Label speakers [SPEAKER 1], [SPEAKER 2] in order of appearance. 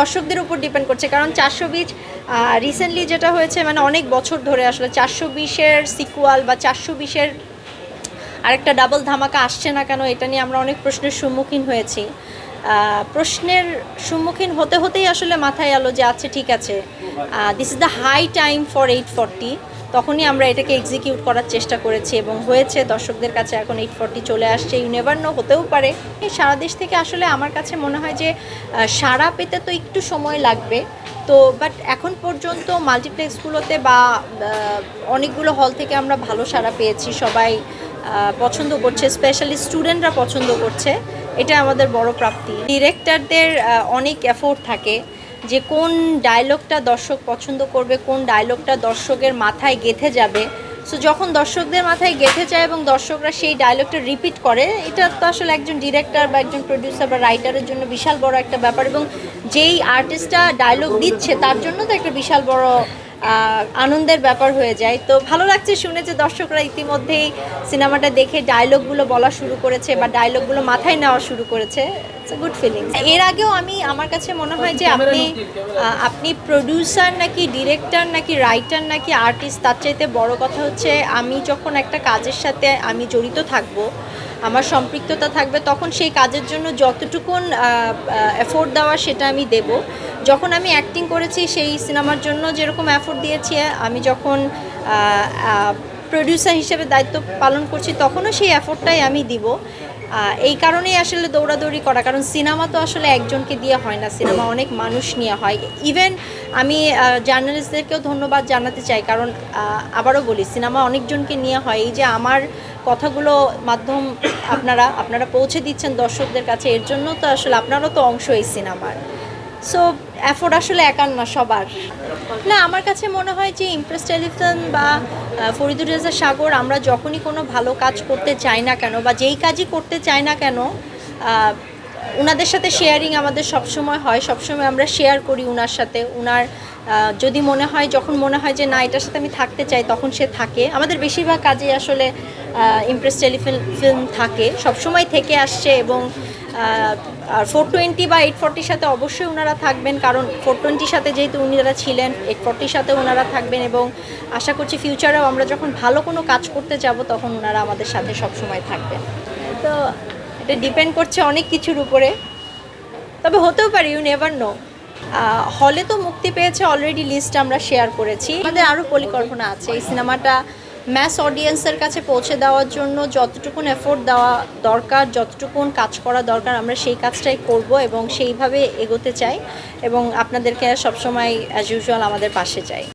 [SPEAKER 1] দর্শকদের উপর ডিপেন্ড করছে। কারণ চারশো বিশ রিসেন্টলি যেটা হয়েছে মানে অনেক বছর ধরে আসলে চারশো বিশের সিকুয়াল বা চারশো বিশের আরেকটা ডাবল ধামাকা আসছে না কেন, এটা নিয়ে আমরা অনেক প্রশ্নের সম্মুখীন হয়েছি। প্রশ্নের সম্মুখীন হতে হতেই আসলে মাথায় আলো যে আচ্ছা ঠিক আছে this is the high time for eight forty তখনই আমরা এটাকে এক্সিকিউট করার চেষ্টা করেছি এবং হয়েছে। দর্শকদের কাছে এখন এইট ফর্টি চলে আসছে। ইউ নেভার নো হতেও পারে। এই সারা দেশ থেকে আসলে আমার কাছে মনে হয় যে সাড়া পেতে তো একটু সময় লাগবে। তো বাট এখন পর্যন্ত মাল্টিপ্লেক্সগুলোতে বা অনেকগুলো হল থেকে আমরা ভালো সাড়া পেয়েছি। সবাই পছন্দ করছে। স্পেশালি স্টুডেন্টরা পছন্দ করছে। এটা আমাদের বড় প্রাপ্তি। ডিরেক্টরদের অনেক এফোর্ট থাকে। যে কোন ডায়লগটা দর্শক পছন্দ করবে, কোন ডায়লগটা দর্শকের মাথায় গেঁথে যাবে। সো যখন দর্শকদের মাথায় গেঁথে যায় এবং দর্শকরা সেই ডায়লগটা রিপিট করে, এটা তো আসলে একজন ডিরেক্টর বা একজন প্রডিউসার বা রাইটারের জন্য বিশাল বড় একটা ব্যাপার এবং যেই আর্টিস্টটা ডায়লগ দিচ্ছে, তার জন্য তো একটা বিশাল বড় আনন্দের ব্যাপার হয়ে যায়। তো, ভালো লাগছে শুনে যে দর্শকরা ইতিমধ্যেই সিনেমাটা দেখে ডায়লগগুলো বলা শুরু করেছে বা ডায়লগগুলো মাথায় নেওয়া শুরু করেছে। ইটস গুড ফিলিং এর আগেও আমি আমার কাছে মনে হয় যে আপনি আপনি প্রডিউসার নাকি ডিরেক্টর নাকি রাইটার নাকি আর্টিস্ট তার চাইতে বড় কথা হচ্ছে আমি যখন একটা কাজের সাথে আমি জড়িত থাকব আমার সম্পৃক্ততা থাকবে তখন সেই কাজের জন্য যতটুকুন এফোর্ট দেওয়া সেটা আমি দেব। যখন আমি অ্যাক্টিং করেছি সেই সিনেমার জন্য যেরকম এফোর্ট দিয়েছি আমি যখন প্রডিউসার হিসেবে দায়িত্ব পালন করছি তখনও সেই এফোর্টটাই আমি দিব। এই কারণেই আসলে দৌড়াদৌড়ি করা, কারণ সিনেমা তো আসলে একজনকে দিয়ে হয় না, সিনেমা অনেক মানুষ নিয়ে হয়। ইভেন আমি জার্নালিস্টদেরকেও ধন্যবাদ জানাতে চাই, কারণ আবারও বলি, সিনেমা অনেকজনকে নিয়ে হয়। এই যে আমার কথাগুলো মাধ্যম আপনারা আপনারা পৌঁছে দিচ্ছেন দর্শকদের কাছে, এর জন্য তো আসলে আপনারও তো অংশ এই সিনেমার। সো এফোর্ট আসলে একার না, সবার। না, আমার কাছে মনে হয় যে ইমপ্রেস টেলিভিশন বা ফরিদুর রেজা সাগর আমরা যখনই কোনো ভালো কাজ করতে চাই না কেন বা যেই কাজই করতে চাই না কেন ওনাদের সাথে শেয়ারিং আমাদের সবসময় হয়, সবসময় আমরা শেয়ার করি ওনার সাথে। ওনার যদি মনে হয়, যখন মনে হয় যে না, এটার সাথে আমি থাকতে চাই, তখন সে থাকে। আমাদের বেশিরভাগ কাজে আসলে ইমপ্রেস টেলিফিল্ম ফিল্ম থাকে। সবসময় থেকে আসছে এবং আর ফোর টোয়েন্টি বা এইট ফর্টির সাথে অবশ্যই ওনারা থাকবেন, কারণ ফোর টোয়েন্টির সাথে যেহেতু উনারা ছিলেন এইট ফর্টির সাথে ওনারা থাকবেন এবং আশা করছি ফিউচারেও আমরা যখন ভালো কোনো কাজ করতে যাব, তখন ওনারা আমাদের সাথে সবসময় থাকবেন। তো এটা ডিপেন্ড করছে অনেক কিছুর উপরে। তবে হতেও পারে ইউ নেভার নো হলে তো মুক্তি পেয়েছে অলরেডি লিস্ট আমরা শেয়ার করেছি। আমাদের আরও পরিকল্পনা আছে, এই সিনেমাটা ম্যাস অডিয়েন্সের কাছে পৌঁছে দেওয়ার জন্য যতটুকুন এফোর্ট দেওয়া দরকার, যতটুকুন কাজ করা দরকার, আমরা সেই কাজটাই করব এবং সেইভাবে এগোতে চাই এবং আপনাদেরকে সবসময় অ্যাজ ইউজুয়াল আমাদের পাশে চাই।